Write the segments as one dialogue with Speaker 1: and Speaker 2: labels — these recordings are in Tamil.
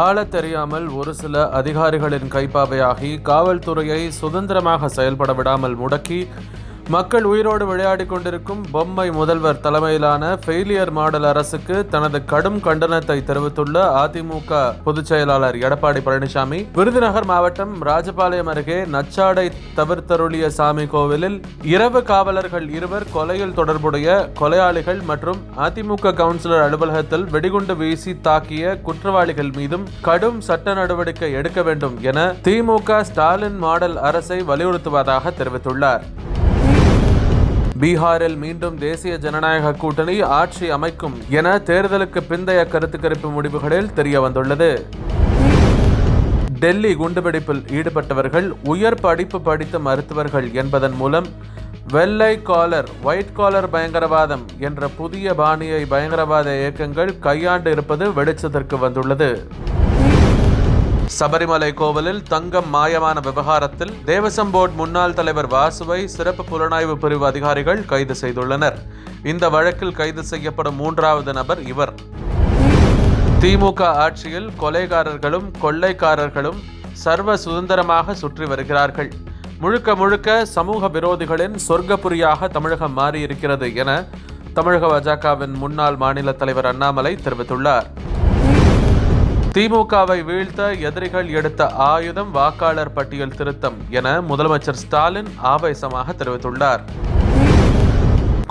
Speaker 1: ஆள தெரியாமல் ஒரு சில அதிகாரிகளின் கைப்பாவையாகி காவல்துறையை சுதந்திரமாக செயல்பட விடாமல் முடக்கி மக்கள் உயிரோடு விளையாடிக் கொண்டிருக்கும் பொம்மை முதல்வர் தலைமையிலான ஃபெயிலியர் மாடல் அரசுக்கு தனது கடும் கண்டனத்தை தெரிவித்துள்ள அதிமுக பொதுச் செயலாளர் எடப்பாடி பழனிசாமி விருதுநகர் மாவட்டம் ராஜபாளையம் அருகே நச்சாடை தவிர்த்தருளிய சாமி கோவிலில் இரவு காவலர்கள் இருவர் கொலையில் தொடர்புடைய கொலையாளிகள் மற்றும் அதிமுக கவுன்சிலர் அலுவலகத்தில் வெடிகுண்டு வீசி தாக்கிய குற்றவாளிகள் மீதும் கடும் சட்ட நடவடிக்கை எடுக்க வேண்டும் என திமுக ஸ்டாலின் மாடல் அரசை வலியுறுத்துவதாக தெரிவித்துள்ளார். பீகாரில் மீண்டும் தேசிய ஜனநாயக கூட்டணி ஆட்சி அமைக்கும் என தேர்தலுக்கு பிந்தைய கருத்து கருப்பு முடிவுகளில் தெரிய வந்துள்ளது. டெல்லி குண்டுவெடிப்பில் ஈடுபட்டவர்கள் உயர் படிப்பு படித்த மருத்துவர்கள் என்பதன் மூலம் வெள்ளை காலர் ஒயிட் காலர் பயங்கரவாதம் என்ற புதிய பாணியை பயங்கரவாத இயக்கங்கள் கையாண்டு இருப்பது வெளிச்சத்திற்கு வந்துள்ளது. சபரிமலை கோவிலில் தங்கம் மாயமான விவகாரத்தில் தேவசம் போர்டு முன்னாள் தலைவர் வாசுவை சிறப்பு புலனாய்வு பிரிவு அதிகாரிகள் கைது செய்துள்ளனர். இந்த வழக்கில் கைது செய்யப்படும் மூன்றாவது நபர் இவர். திமுக ஆட்சியில் கொலைகாரர்களும் கொள்ளைக்காரர்களும் சர்வ சுதந்திரமாக சுற்றி வருகிறார்கள். முழுக்க முழுக்க சமூக விரோதிகளின் சொர்க்கபுரியாக தமிழகம் மாறியிருக்கிறது என தமிழக பாஜகவின் முன்னாள் மாநில தலைவர் அண்ணாமலை தெரிவித்துள்ளார். திமுகவை வீழ்த்த எதிரிகள் எடுத்த ஆயுதம் வாக்காளர் பட்டியல் திருத்தம் என முதலமைச்சர் ஸ்டாலின் ஆவேசமாக தெரிவித்துள்ளார்.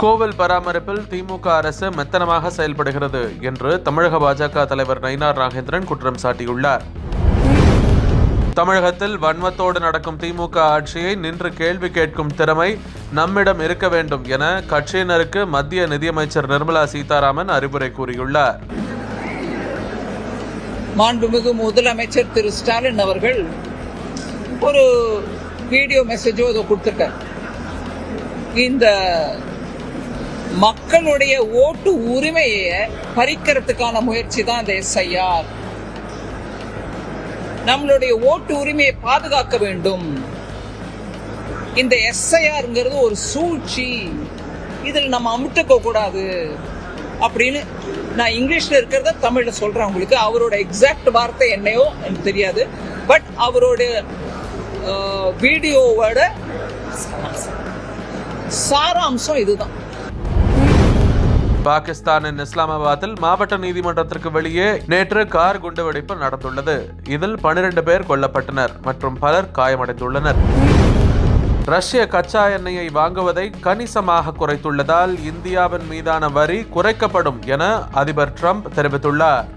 Speaker 1: கோவில் பராமரிப்பில் திமுக அரசு மெத்தனமாக செயல்படுகிறது என்று தமிழக பாஜக தலைவர் நயினார் நாகேந்திரன் குற்றம் சாட்டியுள்ளார். தமிழகத்தில் வன்மத்தோடு நடக்கும் திமுக ஆட்சியை நின்று கேள்வி கேட்கும் திறமை நம்மிடம் இருக்க வேண்டும் என கட்சியினருக்கு மத்திய நிதியமைச்சர் நிர்மலா சீதாராமன் அறிவுரை கூறியுள்ளார்.
Speaker 2: மாண்புமிகு முதலமைச்சர் திரு ஸ்டாலின் அவர்கள் ஒரு வீடியோ மெசேஜோ அதை கொடுத்துருக்கார். இந்த மக்களுடைய ஓட்டு உரிமையை பறிக்கிறதுக்கான முயற்சி தான் இந்த எஸ்ஐஆர். நம்மளுடைய ஓட்டு உரிமையை பாதுகாக்க வேண்டும். இந்த எஸ்ஐஆர்ங்கிறது ஒரு சூழ்ச்சி. இதில் நம்ம அமுட்டுக்க கூடாது அப்படின்னு நான் இங்கிலீஷ்ல இருக்கிறத தமிழில் சொல்கிறேன் உங்களுக்கு. அவரோட எக்ஸாக்ட் வார்த்தை என்னையோ எனக்கு தெரியாது. பட் அவரோட வீடியோவோட சாராம்சம் இதுதான்.
Speaker 1: பாகிஸ்தானின் இஸ்லாமாபாத்தில் மாவட்ட நீதிமன்றத்திற்கு வெளியே நேற்று கார் குண்டுவெடிப்பு நடந்துள்ளது. இதில் பனிரெண்டு பேர் கொல்லப்பட்டனர் மற்றும் பலர் காயமடைந்துள்ளனர். ரஷ்ய கச்சா எண்ணெயை வாங்குவதை கணிசமாக குறைத்துள்ளதால் இந்தியாவின் மீதான வரி குறைக்கப்படும் என அதிபர் ட்ரம்ப் தெரிவித்துள்ளார்.